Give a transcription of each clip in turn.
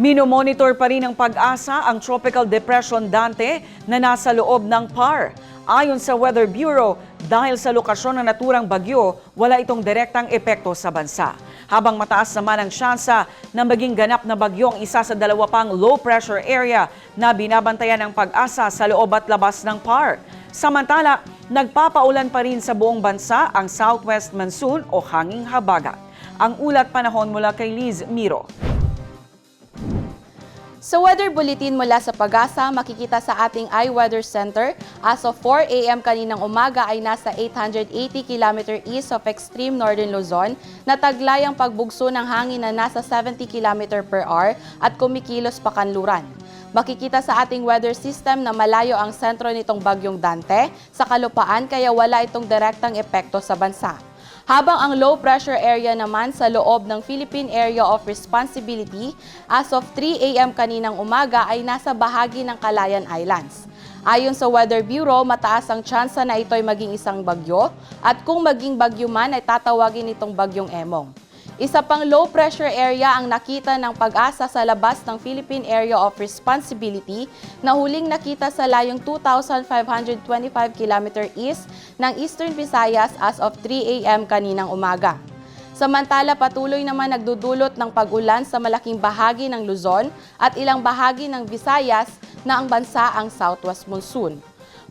Minomonitor pa rin ng pag-asa ang Tropical Depression Dante na nasa loob ng PAR. Ayon sa Weather Bureau, dahil sa lokasyon ng naturang bagyo, wala itong direktang epekto sa bansa. Habang mataas naman ang syansa na maging ganap na bagyo ang isa sa dalawa pang low pressure area na binabantayan ng pag-asa sa loob at labas ng PAR. Samantala, nagpapaulan pa rin sa buong bansa ang southwest monsoon o hanging habagat. Ang ulat panahon mula kay Liz Miro. Sa weather bulletin mula sa Pagasa, makikita sa ating iWeather Center, as of 4 a.m. kaninang umaga ay nasa 880 km east of extreme northern Luzon na taglay ang pagbugso ng hangin na nasa 70 km per hour at kumikilos pa kanluran. Makikita sa ating weather system na malayo ang sentro nitong bagyong Dante sa kalupaan kaya wala itong direktang epekto sa bansa. Habang ang low pressure area naman sa loob ng Philippine Area of Responsibility as of 3 a.m. kaninang umaga ay nasa bahagi ng Calayan Islands. Ayon sa Weather Bureau, mataas ang tsansa na ito'y maging isang bagyo at kung maging bagyo man ay tatawagin itong bagyong Emong. Isa pang low pressure area ang nakita ng pag-asa sa labas ng Philippine Area of Responsibility na huling nakita sa layong 2,525 km east ng Eastern Visayas as of 3 a.m. kaninang umaga. Samantala, patuloy naman nagdudulot ng pag-ulan sa malaking bahagi ng Luzon at ilang bahagi ng Visayas na ang bansa ang southwest monsoon.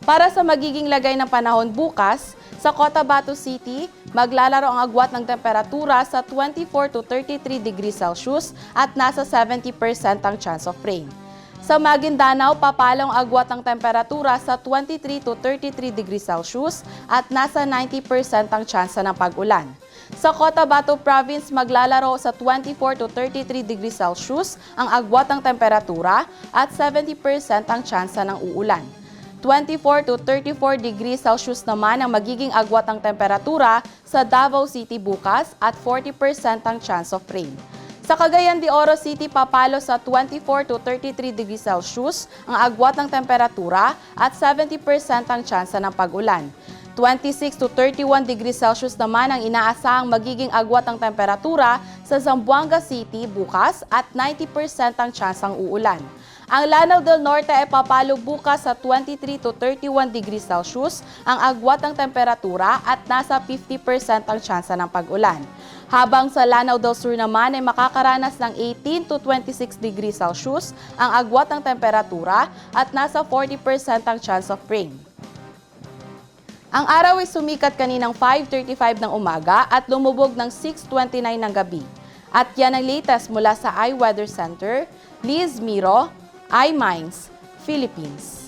Para sa magiging lagay ng panahon bukas, sa Cotabato City, maglalaro ang agwat ng temperatura sa 24 to 33 degrees Celsius at nasa 70% ang chance of rain. Sa Maguindanao, papalong agwat ang temperatura sa 23 to 33 degrees Celsius at nasa 90% ang tsansa ng pag-ulan. Sa Cotabato Province, maglalaro sa 24 to 33 degrees Celsius ang agwat ng temperatura at 70% ang tsansa ng uulan. 24 to 34 degrees Celsius naman ang magiging agwat ng temperatura sa Davao City bukas at 40% ang chance of rain. Sa Cagayan de Oro City, papalo sa 24 to 33 degrees Celsius ang agwat ng temperatura at 70% ang tsansa ng pag-ulan. 26 to 31 degrees Celsius naman ang inaasahang magiging agwat ng temperatura sa Zamboanga City bukas at 90% ang tsansang uulan. Ang Lanao del Norte ay papalo bukas sa 23 to 31 degrees Celsius ang agwat ng temperatura at nasa 50% ang tsansa ng pag-ulan. Habang sa Lanao del Sur naman ay makakaranas ng 18 to 26 degrees Celsius ang agwat ng temperatura at nasa 40% ang chance of rain. Ang araw ay sumikat kaninang 5.35 ng umaga at lumubog ng 6.29 ng gabi. At yan ang latest mula sa iWeather Center, Liz Miro, iMinds, Philippines.